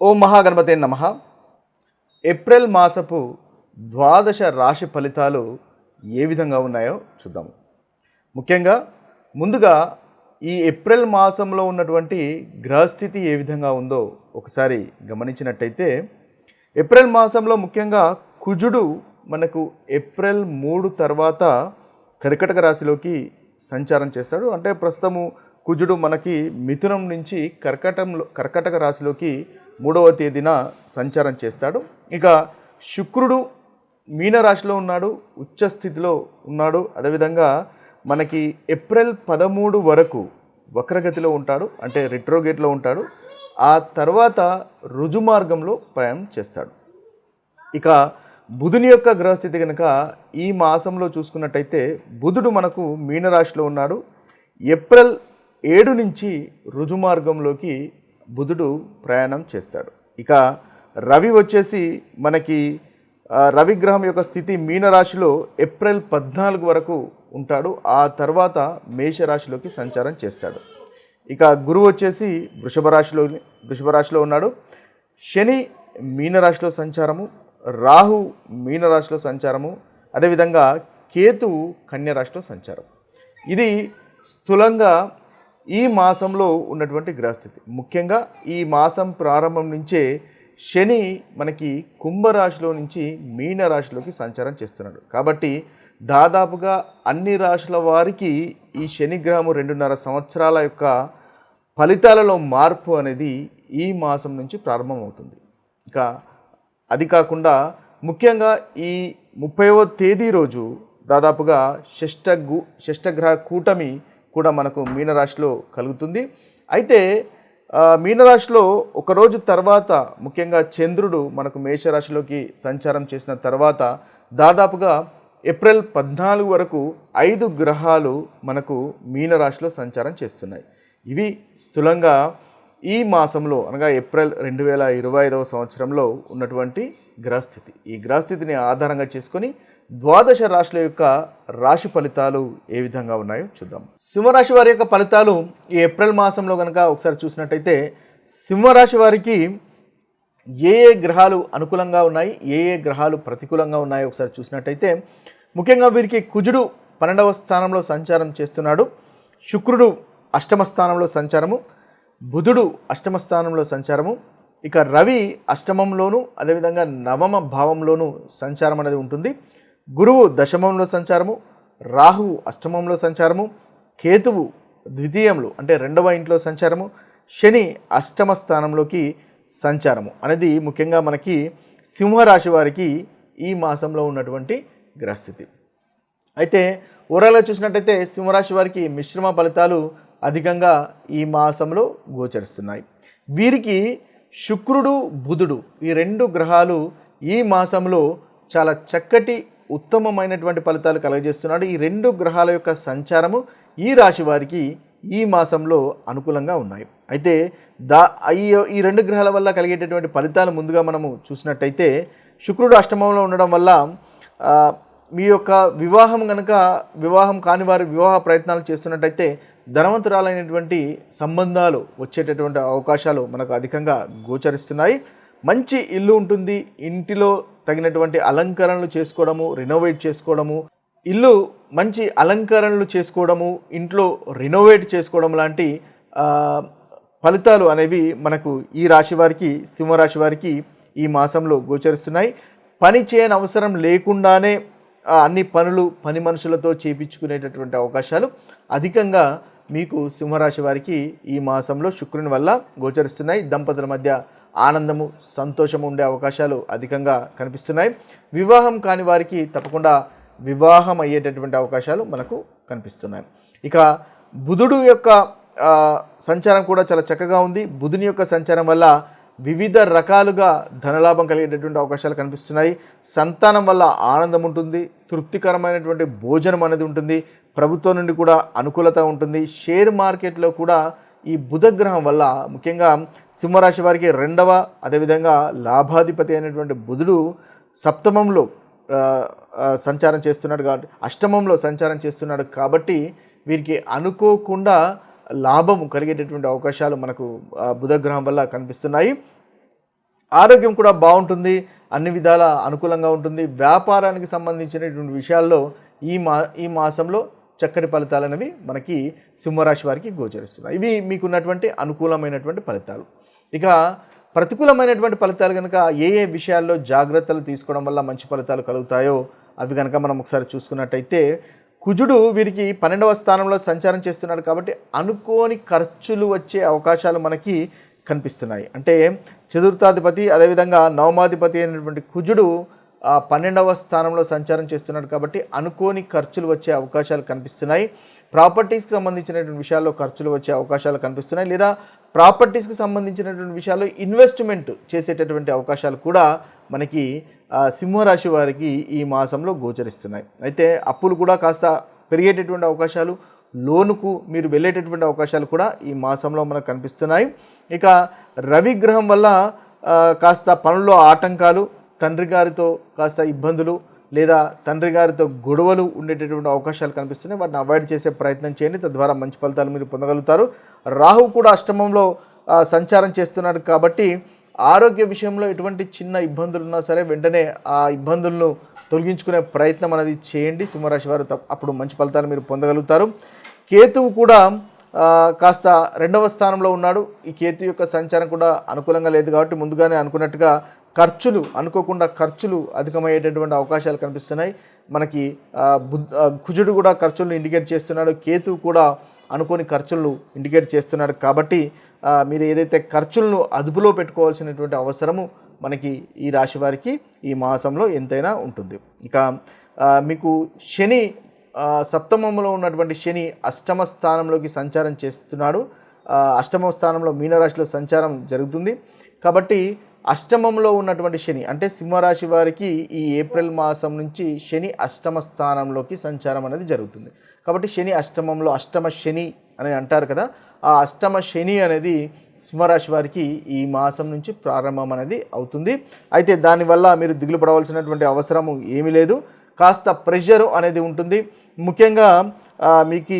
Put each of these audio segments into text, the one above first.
ఓం మహాగణపతే నమ. ఏప్రిల్ మాసపు ద్వాదశ రాశి ఫలితాలు ఏ విధంగా ఉన్నాయో చూద్దాము ముఖ్యంగా ముందుగా ఈ ఏప్రిల్ మాసంలో ఉన్నటువంటి గ్రహస్థితి ఏ విధంగా ఉందో ఒకసారి గమనించినట్టయితే ఏప్రిల్ మాసంలో ముఖ్యంగా కుజుడు మనకు ఏప్రిల్ మూడు తర్వాత కర్కటక రాశిలోకి సంచారం చేస్తాడు. అంటే ప్రస్తుతము కుజుడు మనకి మిథునం నుంచి కర్కటంలో కర్కటక రాశిలోకి మూడవ తేదీన సంచారం చేస్తాడు. ఇక శుక్రుడు మీనరాశిలో ఉన్నాడు ఉచ్చ స్థితిలో ఉన్నాడు. అదేవిధంగా మనకి ఏప్రిల్ పదమూడు వరకు వక్రగతిలో ఉంటాడు అంటే రిట్రోగేట్లో ఉంటాడు. ఆ తర్వాత రుజుమార్గంలో ప్రయాణం చేస్తాడు. ఇక బుధుని యొక్క గ్రహస్థితి కనుక ఈ మాసంలో చూసుకున్నట్టయితే బుధుడు మనకు మీనరాశిలో ఉన్నాడు. ఏప్రిల్ ఏడు నుంచి రుజుమార్గంలోకి బుధుడు ప్రయాణం చేస్తాడు. ఇక రవి వచ్చేసి మనకి రవిగ్రహం యొక్క స్థితి మీనరాశిలో ఏప్రిల్ పద్నాలుగు వరకు ఉంటాడు. ఆ తర్వాత మేషరాశిలోకి సంచారం చేస్తాడు. ఇక గురువు వచ్చేసి వృషభ రాశిలో వృషభ రాశిలో ఉన్నాడు. శని మీనరాశిలో సంచారము రాహు మీనరాశిలో సంచారము అదేవిధంగా కేతువు కన్యరాశిలో సంచారం. ఇది స్థూలంగా ఈ మాసంలో ఉన్నటువంటి గ్రహస్థితి. ముఖ్యంగా ఈ మాసం ప్రారంభం నుంచే శని మనకి కుంభరాశిలో నుంచి మీన రాశిలోకి సంచారం చేస్తున్నాడు. కాబట్టి దాదాపుగా అన్ని రాశుల వారికి ఈ శనిగ్రహము రెండున్నర సంవత్సరాల యొక్క ఫలితాలలో మార్పు అనేది ఈ మాసం నుంచి ప్రారంభమవుతుంది. ఇక అది కాకుండా ముఖ్యంగా ఈ ముప్పైవ తేదీ రోజు దాదాపుగా షష్ఠ గు షష్ఠగ్రహ కూటమి కూడా మనకు మీనరాశిలో కలుగుతుంది. అయితే మీనరాశిలో ఒకరోజు తర్వాత ముఖ్యంగా చంద్రుడు మనకు మేషరాశిలోకి సంచారం చేసిన తర్వాత దాదాపుగా ఏప్రిల్ పద్నాలుగు వరకు ఐదు గ్రహాలు మనకు మీనరాశిలో సంచారం చేస్తున్నాయి. ఇవి స్థూలంగా ఈ మాసంలో అనగా ఏప్రిల్ రెండు వేల ఇరవై ఐదవ సంవత్సరంలో ఉన్నటువంటి గ్రహస్థితి. ఈ గ్రహస్థితిని ఆధారంగా చేసుకొని ద్వాదశ రాశుల యొక్క రాశి ఫలితాలు ఏ విధంగా ఉన్నాయో చూద్దాం. సింహరాశి వారి యొక్క ఫలితాలు ఈ ఏప్రిల్ మాసంలో కనుక ఒకసారి చూసినట్టయితే సింహరాశి వారికి ఏ ఏ గ్రహాలు అనుకూలంగా ఉన్నాయి ఏ ఏ గ్రహాలు ప్రతికూలంగా ఉన్నాయో ఒకసారి చూసినట్టయితే ముఖ్యంగా వీరికి కుజుడు పన్నెండవ స్థానంలో సంచారం చేస్తున్నాడు. శుక్రుడు అష్టమ స్థానంలో సంచారము. బుధుడు అష్టమ స్థానంలో సంచారము. ఇక రవి అష్టమంలోను అదేవిధంగా నవమ భావంలోను సంచారం అనేది ఉంటుంది. గురువు దశమంలో సంచారము రాహువు అష్టమంలో సంచారము కేతువు ద్వితీయంలో అంటే రెండవ ఇంట్లో సంచారము శని అష్టమ స్థానంలోకి సంచారము అనేది ముఖ్యంగా మనకి సింహరాశి వారికి ఈ మాసంలో ఉన్నటువంటి గ్రహస్థితి. అయితే ఓవరాల్గా చూసినట్టయితే సింహరాశి వారికి మిశ్రమ ఫలితాలు అధికంగా ఈ మాసంలో గోచరిస్తున్నాయి. వీరికి శుక్రుడు బుధుడు ఈ రెండు గ్రహాలు ఈ మాసంలో చాలా చక్కటి ఉత్తమమైనటువంటి ఫలితాలు కలగజేస్తున్నాడు. ఈ రెండు గ్రహాల యొక్క సంచారము ఈ రాశి వారికి ఈ మాసంలో అనుకూలంగా ఉన్నాయి. అయితే దా ఈ ఈ రెండు గ్రహాల వల్ల కలిగేటటువంటి ఫలితాలు ముందుగా మనము చూసినట్టయితే శుక్రుడు అష్టమంలో ఉండడం వల్ల మీ యొక్క వివాహం కనుక వివాహం కాని వారి వివాహ ప్రయత్నాలు చేస్తున్నట్టయితే ధనవంతురాలైనటువంటి సంబంధాలు వచ్చేటటువంటి అవకాశాలు మనకు అధికంగా గోచరిస్తున్నాయి. మంచి ఇల్లు ఉంటుంది. ఇంటిలో తగినటువంటి అలంకరణలు చేసుకోవడము రినోవేట్ చేసుకోవడము ఇల్లు మంచి అలంకరణలు చేసుకోవడము ఇంట్లో రినోవేట్ చేసుకోవడం లాంటి ఫలితాలు అనేవి మనకు ఈ రాశి వారికి సింహరాశి వారికి ఈ మాసంలో గోచరిస్తున్నాయి. పని చేయని అవసరం లేకుండానే అన్ని పనులు పని మనుషులతో చేపించుకునేటటువంటి అవకాశాలు అధికంగా మీకు సింహరాశి వారికి ఈ మాసంలో శుక్రుని వల్ల గోచరిస్తున్నాయి. దంపతుల మధ్య ఆనందము సంతోషము ఉండే అవకాశాలు అధికంగా కనిపిస్తున్నాయి. వివాహం కాని వారికి తప్పకుండా వివాహం అయ్యేటటువంటి అవకాశాలు మనకు కనిపిస్తున్నాయి. ఇక బుధుడు యొక్క సంచారం కూడా చాలా చక్కగా ఉంది. బుధుని యొక్క సంచారం వల్ల వివిధ రకాలుగా ధనలాభం కలిగేటటువంటి అవకాశాలు కనిపిస్తున్నాయి. సంతానం వల్ల ఆనందం ఉంటుంది. తృప్తికరమైనటువంటి భోజనం అనేది ఉంటుంది. ప్రభుత్వం నుండి కూడా అనుకూలత ఉంటుంది. షేర్ మార్కెట్లో కూడా ఈ బుధగ్రహం వల్ల ముఖ్యంగా సింహరాశి వారికి రెండవ అదేవిధంగా లాభాధిపతి అయినటువంటి బుధుడు సప్తమంలో సంచారం చేస్తున్నాడు కాబట్టి అష్టమంలో సంచారం చేస్తున్నాడు కాబట్టి వీరికి అనుకోకుండా లాభం కలిగేటటువంటి అవకాశాలు మనకు బుధగ్రహం వల్ల కనిపిస్తున్నాయి. ఆరోగ్యం కూడా బాగుంటుంది అన్ని విధాల అనుకూలంగా ఉంటుంది. వ్యాపారానికి సంబంధించినటువంటి విషయాల్లో ఈ మా ఈ మాసంలో చక్కటి ఫలితాలు అనేవి మనకి సింహరాశి వారికి గోచరిస్తున్నాయి. ఇవి మీకున్నటువంటి అనుకూలమైనటువంటి ఫలితాలు. ఇక ప్రతికూలమైనటువంటి ఫలితాలు కనుక ఏ ఏ విషయాల్లో జాగ్రత్తలు తీసుకోవడం వల్ల మంచి ఫలితాలు కలుగుతాయో అవి కనుక మనం ఒకసారి చూసుకున్నట్టయితే కుజుడు వీరికి పన్నెండవ స్థానంలో సంచారం చేస్తున్నాడు కాబట్టి అనుకోని ఖర్చులు వచ్చే అవకాశాలు మనకి కనిపిస్తున్నాయి. అంటే చతుర్థాధిపతి అదేవిధంగా నవమాధిపతి అయినటువంటి కుజుడు పన్నెండవ స్థానంలో సంచారం చేస్తున్నాడు కాబట్టి అనుకోని ఖర్చులు వచ్చే అవకాశాలు కనిపిస్తున్నాయి. ప్రాపర్టీస్కి సంబంధించినటువంటి విషయాల్లో ఖర్చులు వచ్చే అవకాశాలు కనిపిస్తున్నాయి లేదా ప్రాపర్టీస్కి సంబంధించినటువంటి విషయాల్లో ఇన్వెస్ట్మెంట్ చేసేటటువంటి అవకాశాలు కూడా మనకి సింహరాశి వారికి ఈ మాసంలో గోచరిస్తున్నాయి. అయితే అప్పులు కూడా కాస్త పెరిగేటటువంటి అవకాశాలు లోనుకు మీరు వెళ్ళేటటువంటి అవకాశాలు కూడా ఈ మాసంలో మనకు కనిపిస్తున్నాయి. ఇక రవి గ్రహం వల్ల కాస్త పనుల్లో ఆటంకాలు తండ్రి గారితో కాస్త ఇబ్బందులు లేదా తండ్రి గారితో గొడవలు ఉండేటటువంటి అవకాశాలు కనిపిస్తున్నాయి. వాటిని అవాయిడ్ చేసే ప్రయత్నం చేయండి. తద్వారా మంచి ఫలితాలు మీరు పొందగలుగుతారు. రాహు కూడా అష్టమంలో సంచారం చేస్తున్నాడు కాబట్టి ఆరోగ్య విషయంలో ఎటువంటి చిన్న ఇబ్బందులు ఉన్నా సరే వెంటనే ఆ ఇబ్బందులను తొలగించుకునే ప్రయత్నం అనేది చేయండి. సింహరాశి వారు అప్పుడు మంచి ఫలితాలు మీరు పొందగలుగుతారు. కేతువు కూడా కాస్త రెండవ స్థానంలో ఉన్నాడు. ఈ కేతు యొక్క సంచారం కూడా అనుకూలంగా లేదు కాబట్టి ముందుగానే అనుకున్నట్టుగా ఖర్చులు అనుకోకుండా ఖర్చులు అధికమయ్యేటటువంటి అవకాశాలు కనిపిస్తున్నాయి. మనకి కుజుడు కూడా ఖర్చులను ఇండికేట్ చేస్తున్నాడు. కేతు కూడా అనుకోని ఖర్చులను ఇండికేట్ చేస్తున్నాడు. కాబట్టి మీరు ఏదైతే ఖర్చులను అదుపులో పెట్టుకోవాల్సినటువంటి అవసరము మనకి ఈ రాశి వారికి ఈ మాసంలో ఎంతైనా ఉంటుంది. ఇక మీకు శని సప్తమంలో ఉన్నటువంటి శని అష్టమ స్థానంలోకి సంచారం చేస్తున్నాడు. అష్టమ స్థానంలో మీనరాశిలో సంచారం జరుగుతుంది. కాబట్టి అష్టమంలో ఉన్నటువంటి శని అంటే సింహరాశి వారికి ఈ ఏప్రిల్ మాసం నుంచి శని అష్టమ స్థానంలోకి సంచారం అనేది జరుగుతుంది. కాబట్టి శని అష్టమంలో అష్టమ శని అని అంటారు కదా ఆ అష్టమ శని అనేది సింహరాశి వారికి ఈ మాసం నుంచి ప్రారంభం అనేది అవుతుంది. అయితే దానివల్ల మీరు దిగులు పడవలసినటువంటి అవసరము ఏమీ లేదు. కాస్త ప్రెషర్ అనేది ఉంటుంది. ముఖ్యంగా మీకు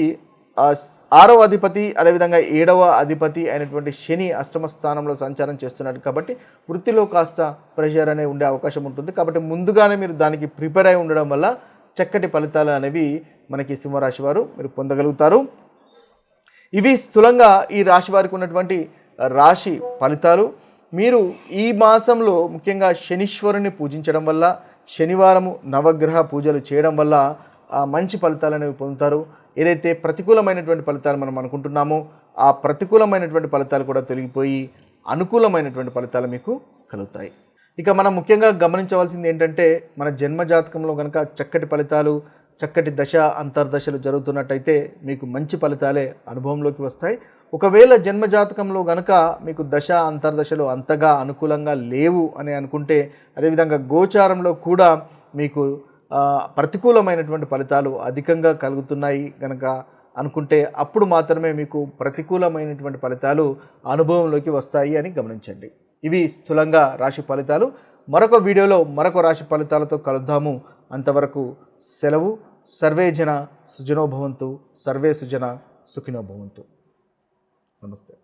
ఆరవ అధిపతి అదేవిధంగా ఏడవ అధిపతి అయినటువంటి శని అష్టమ స్థానంలో సంచారం చేస్తున్నాడు కాబట్టి వృత్తిలో కాస్త ప్రెషర్ అనే ఉండే అవకాశం ఉంటుంది. కాబట్టి ముందుగానే మీరు దానికి ప్రిపేర్ అయి ఉండడం వల్ల చక్కటి ఫలితాలు అనేవి మనకి సింహరాశి వారు మీరు పొందగలుగుతారు. ఇవి స్థూలంగా ఈ రాశి వారికి ఉన్నటువంటి రాశి ఫలితాలు. మీరు ఈ మాసంలో ముఖ్యంగా శనీశ్వరుని పూజించడం వల్ల శనివారము నవగ్రహ పూజలు చేయడం వల్ల ఆ, మంచి ఫలితాలు అనేవి పొందుతారు. ఏదైతే ప్రతికూలమైనటువంటి ఫలితాలు మనం అనుకుంటున్నామో ఆ ప్రతికూలమైనటువంటి ఫలితాలు కూడా తొలగిపోయి అనుకూలమైనటువంటి ఫలితాలు మీకు కలుగుతాయి. ఇక మనం ముఖ్యంగా గమనించవలసింది ఏంటంటే మన జన్మ జాతకంలో కనుక చక్కటి ఫలితాలు చక్కటి దశ అంతర్దశలు జరుగుతున్నట్టయితే మీకు మంచి ఫలితాలే అనుభవంలోకి వస్తాయి. ఒకవేళ జన్మ జాతకంలో గనక మీకు దశ అంతర్దశలు అంతగా అనుకూలంగా లేవు అని అనుకుంటే అదేవిధంగా గోచారంలో కూడా మీకు ప్రతికూలమైనటువంటి ఫలితాలు అధికంగా కలుగుతున్నాయి కనుక అనుకుంటే అప్పుడు మాత్రమే మీకు ప్రతికూలమైనటువంటి ఫలితాలు అనుభవంలోకి వస్తాయి అని గమనించండి. ఇవి స్థూలంగా రాశి ఫలితాలు. మరొక వీడియోలో మరొక రాశి ఫలితాలతో కలుద్దాము. అంతవరకు సెలవు. సర్వే జన సుజనోభవంతు సర్వే సుజన సుఖినోభవంతు నమస్తే.